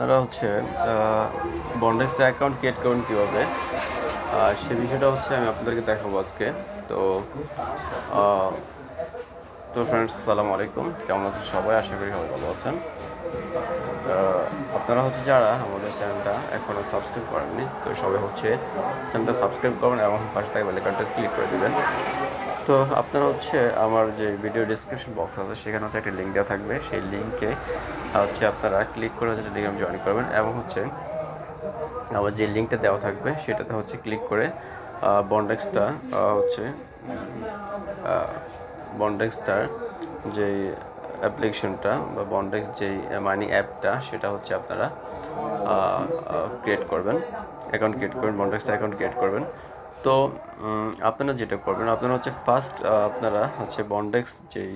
আপনারা হচ্ছে বন্ডেক্সে account create করুন কীভাবে। সে বিষয়টা হচ্ছে আমি আপনাদেরকে দেখাবো আজকে। তো তো ফ্রেন্ডস আসসালামু আলাইকুম। কেমন আছেন সবাই? আশা করি সবাই ভালো আছেন। আপনারা হচ্ছে যারা আমাদের চ্যানেলটা এখনও সাবস্ক্রাইব করেননি, তো সবাই হচ্ছে চ্যানেলটা সাবস্ক্রাইব করবেন এবং পাশে থাকা বেলাইকনটা ক্লিক করে দেবেন। তো আপনারা হচ্ছে আমার যে ভিডিও ডিসক্রিপশন বক্স আছে, সেখানে হচ্ছে একটা লিঙ্ক দেওয়া থাকবে। সেই লিঙ্কে হচ্ছে আপনারা ক্লিক করে হচ্ছে টেলিগ্রাম জয়েন করবেন এবং হচ্ছে আমার যে লিঙ্কটা দেওয়া থাকবে, সেটাতে হচ্ছে ক্লিক করে বন্ডেক্সটা হচ্ছে বন্ডেক্সটার যে অ্যাপ্লিকেশনটা বা বন্ডেক্স যেই মানি অ্যাপটা সেটা হচ্ছে আপনারা ক্রিয়েট করবেন। অ্যাকাউন্ট ক্রিয়েট করবেন বন্ডেক্স অ্যাকাউন্ট ক্রিয়েট করবেন। তো আপনারা যেটা করবেন, আপনারা হচ্ছে ফার্স্ট আপনারা হচ্ছে বন্ডেক্স যেই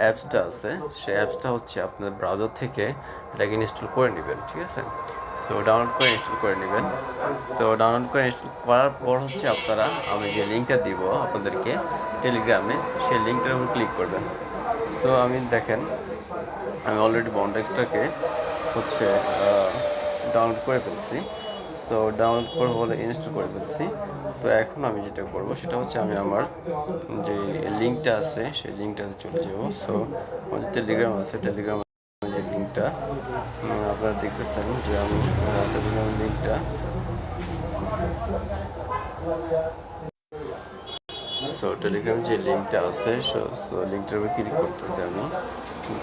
অ্যাপসটা আছে সেই অ্যাপসটা হচ্ছে আপনার ব্রাউজার থেকে এটাকে ইনস্টল করে নেবেন, ঠিক আছে? সো ডাউনলোড করে ইনস্টল করে নেবেন। তো ডাউনলোড করে ইনস্টল করার পর হচ্ছে আপনারা, আমি যে লিঙ্কটা দিব আপনাদেরকে টেলিগ্রামে সেই লিঙ্কটার উপর ক্লিক করবেন। সো আমি দেখেন, আমি অলরেডি বন্ডেক্সটাকে হচ্ছে ডাউনলোড করে ফেলছি। সো ডাউনলোড করে বলে ইনস্টল করে ফেলছি। তো এখন আমি যেটা করব, সেটা হচ্ছে আমি আমার যে লিঙ্কটা আছে, সেই লিঙ্কটাতে চলে যাব। সো আমার যে টেলিগ্রাম আছে টেলিগ্রাম যে লিঙ্কটা আপনারা দেখতেছেন যে আমি টেলিগ্রাম লিঙ্কটা সো টেলিগ্রাম যে লিঙ্কটা আছে, সো সো লিঙ্কটার উপর ক্লিক করতেছি আমি।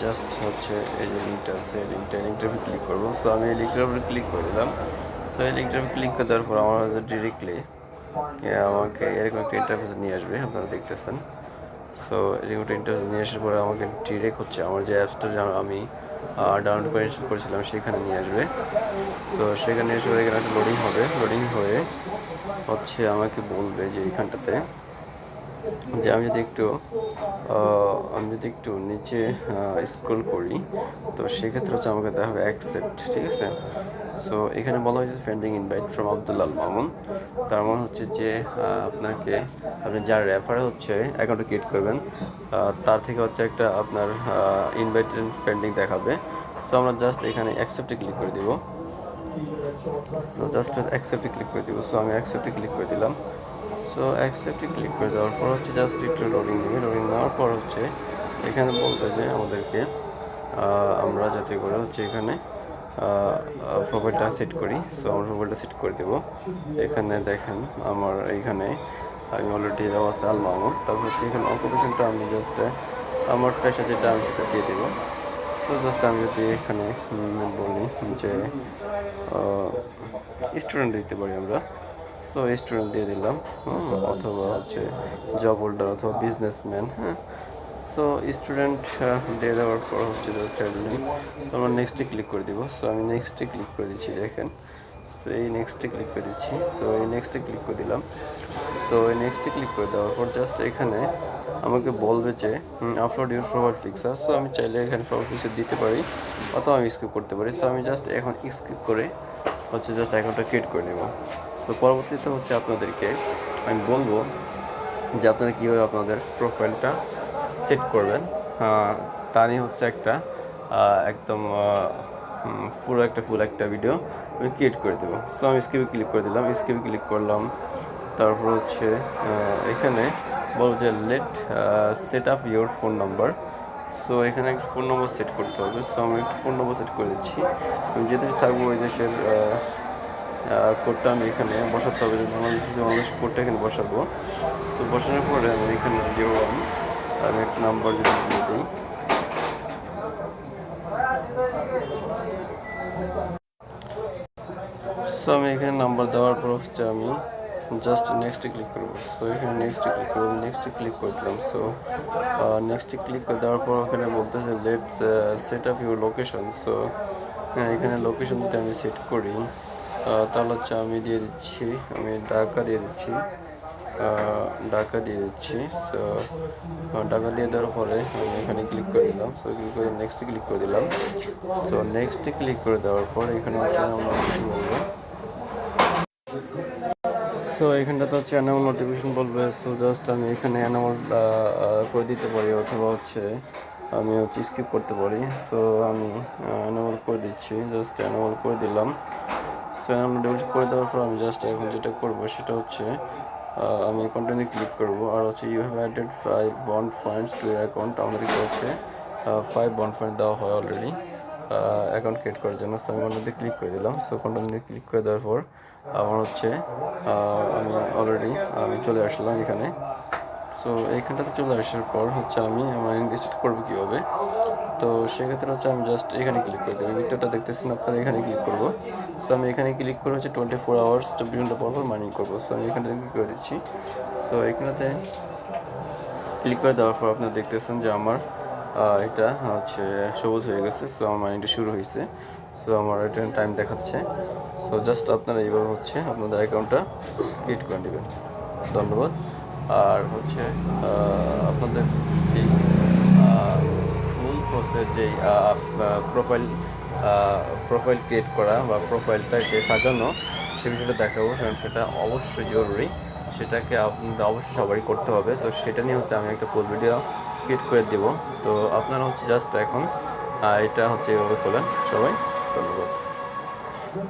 জাস্ট হচ্ছে এই যে লিঙ্কটা আছে লিঙ্কটা লিঙ্কটার উপর ক্লিক করব। সো আমি এই লিঙ্কটার উপরে ক্লিক করে দিলাম। সো উপর ক্লিক করে দেওয়ার পর আমার হচ্ছে ডিরেক্টলি আমাকে এরকম একটা ইন্টারফেস নিয়ে আসবে, আপনারা দেখতেছেন। সো এরকম একটা ইন্টারফেস নিয়ে আসার পরে আমাকে ডিরেক্ট হচ্ছে আমার যে অ্যাপসটা আমি ডাউনলোড করে ইনস্টল করেছিলাম, সেখানে নিয়ে আসবে। সো সেখানে এসে এখানে একটা লোডিং হবে। লোডিং হয়ে হচ্ছে আমাকে বলবে যে এইখানটাতে যে আমি যদি একটু আমি যদি একটু নিচে স্ক্রল করি, তো সেক্ষেত্রে হচ্ছে আমাকে দেখা হবে অ্যাকসেপ্ট ঠিক আছে? সো এখানে বলা হয়েছে friending invite from Abdul Mamun তার মানে হচ্ছে যে আপনাকে, আপনি যার রেফারে হচ্ছে অ্যাকাউন্ট ক্রিয়েট করবেন তার থেকে হচ্ছে একটা আপনার ইনভাইট ফ্রেন্ডিং দেখাবে। সো আমরা জাস্ট এখানে অ্যাকসেপ্টে ক্লিক করে দিব। সো জাস্ট অ্যাকসেপ্টে ক্লিক করে দিব। সো আমি অ্যাকসেপ্টে ক্লিক করে দিলাম। সো অ্যাকসেপ্টে ক্লিক করে দেওয়ার পর হচ্ছে জাস্ট একটু লোডিং নেবে লোডিং নেওয়ার পর হচ্ছে এখানে বলবে যে আমাদেরকে আমরা যাতে করে হচ্ছে এখানে প্রোফাইলটা সেট করি। সো আমার প্রোফাইলটা সেট করে দেবো। এখানে দেখেন আমার এইখানে আমি অলরেডি দেওয়া আছে আল মাহমুদ তারপর হচ্ছে এখানে অকুপেশনটা আমি জাস্ট আমার পেশা যেটা আমি সেটা দিয়ে দেবো। সো জাস্ট আমি যদি এখানে বলি যে স্টুডেন্ট দিতে পারি আমরা। সো স্টুডেন্ট দিয়ে দিলাম অথবা হচ্ছে জব হোল্ডার অথবা বিজনেসম্যান হ্যাঁ। সো স্টুডেন্ট দিয়ে দেওয়ার পর হচ্ছে জাস্ট তো আমরা নেক্সটে ক্লিক করে দিব। সো আমি নেক্সটে ক্লিক করে দিচ্ছি, দেখেন। সো এই নেক্সটে ক্লিক করে দিচ্ছি। সো এই নেক্সটে ক্লিক করে দিলাম। সো এই নেক্সটে ক্লিক করে দেওয়ার পর জাস্ট এখানে আমাকে বলবে যে upload your profile picture so আমি চাইলে এখানে প্রোফাইল পিকচার দিতে পারি, অথবা আমি স্কিপ করতে পারি। সো আমি জাস্ট এখন স্কিপ করে হচ্ছে জাস্ট অ্যাকাউন্টটা ক্রিয়েট করে নেব। সো পরবর্তীতে হচ্ছে আপনাদেরকে আমি বলব যে আপনারা কীভাবে আপনাদের প্রোফাইলটা সেট করবেন। তা নিয়ে হচ্ছে একটা একদম পুরো একটা ফুল একটা ভিডিও আমি ক্রিয়েট করে দেবো। সো আমি স্কিপে ক্লিক করে দিলাম স্কিপে ক্লিক করলাম, তারপর হচ্ছে এখানে বলব যে let set up your phone number so এখানে একটা ফোন নম্বর সেট করতে হবে। সো আমি একটা ফোন নম্বর সেট করে দিচ্ছি। আমি যে দেশে থাকব ওই দেশের কোডটা আমি এখানে বসাতে হবে। যে বাংলাদেশ কোডটা এখানে বসাবো। তো বসানোর পরে আমি এখানে জিরো ওয়ান আমি একটা নাম্বার যদি দিয়ে দিই। সো আমি এখানে নাম্বার দেওয়ার পর হচ্ছে আমি জাস্ট নেক্সটে ক্লিক করব। সো এখানে নেক্সটে ক্লিক করব নেক্সটে ক্লিক করে দিলাম সো নেক্সটে ক্লিক করে দেওয়ার পর ওখানে বলতেছে let's set up your location so এখানে লোকেশন যদি আমি সেট করি তাহলে হচ্ছে আমি দিয়ে দিচ্ছি, আমি ঢাকা দিয়ে দিচ্ছি ঢাকা দিয়ে দিচ্ছি। সো ঢাকা দিয়ে দেওয়ার পরে আমি এখানে ক্লিক করে দিলাম। সো ক্লিক করে নেক্সটে ক্লিক করে দিলাম। সো নেক্সটে ক্লিক করে দেওয়ার পর এখানে হচ্ছে আমরা কিছু বলব। সো এখানটাতে হচ্ছে অ্যানামল নোটিফিকেশন বলবে। সো জাস্ট আমি এখানে অ্যানামল করে দিতে পারি অথবা হচ্ছে আমি হচ্ছে স্কিপ করতে পারি। সো আমি অ্যানুয়াল করে দিচ্ছি। জাস্ট অ্যানুয়াল করে দিলাম। সো অ্যানুয়াল ডিলিট করে দেওয়ার পর আমি জাস্ট এখন যেটা করব সেটা হচ্ছে আমি কন্টিনিউ ক্লিক করব। আর হচ্ছে you have added five bond points to account আমাদেরকে হচ্ছে ফাইভ বন্ড পয়েন্ট দেওয়া হয় অলরেডি অ্যাকাউন্ট ক্রিয়েট করার জন্য। সো আমি কন্টিনিউতে ক্লিক করে দিলাম। সো কন্টিনিউতে ক্লিক করে দেওয়ার পর আমার হচ্ছে আমি অলরেডি আমি চলে আসলাম এখানে। সো এইখানটাতে চলে আসার পর হচ্ছে আমি আমার ইনভেস্ট করব কীভাবে? তো সেক্ষেত্রে হচ্ছে আমি জাস্ট এখানে ক্লিক করে দেবো ভিতরটা দেখতেছেন আপনারা, এখানে ক্লিক করব। সো আমি এখানে ক্লিক করে হচ্ছে টোয়েন্টি ফোর আওয়ার্স চব্বিশ ঘণ্টা পর পর মাইনিং করব। সো আমি এখানে ক্লিক করে দিচ্ছি। সো এখানেতে ক্লিক করে দেওয়ার পর আপনারা দেখতেছেন যে আমার এটা হচ্ছে সবুজ হয়ে গেছে সো আমার মাইনিংটা শুরু হয়েছে। সো আমার এটা টাইম দেখাচ্ছে। সো জাস্ট আপনারা এইভাবে হচ্ছে আপনাদের অ্যাকাউন্টটা ক্রিয়েট করে নেবেন ধন্যবাদ। আর হচ্ছে আপনাদের যেই ফুল প্রসেস যেই প্রোফাইল প্রোফাইল ক্রিয়েট করা বা প্রোফাইলটাকে সাজানো, সে বিষয়টা দেখাবো। সেটা অবশ্যই জরুরি। সেটাকে আপনাদের অবশ্যই সবারই করতে হবে। তো সেটা নিয়ে হচ্ছে আমি একটা ফুল ভিডিও ক্রিয়েট করে দেব। তো আপনারা হচ্ছে জাস্ট এখন এটা হচ্ছে এভাবে খোলেন সবাই ধন্যবাদ।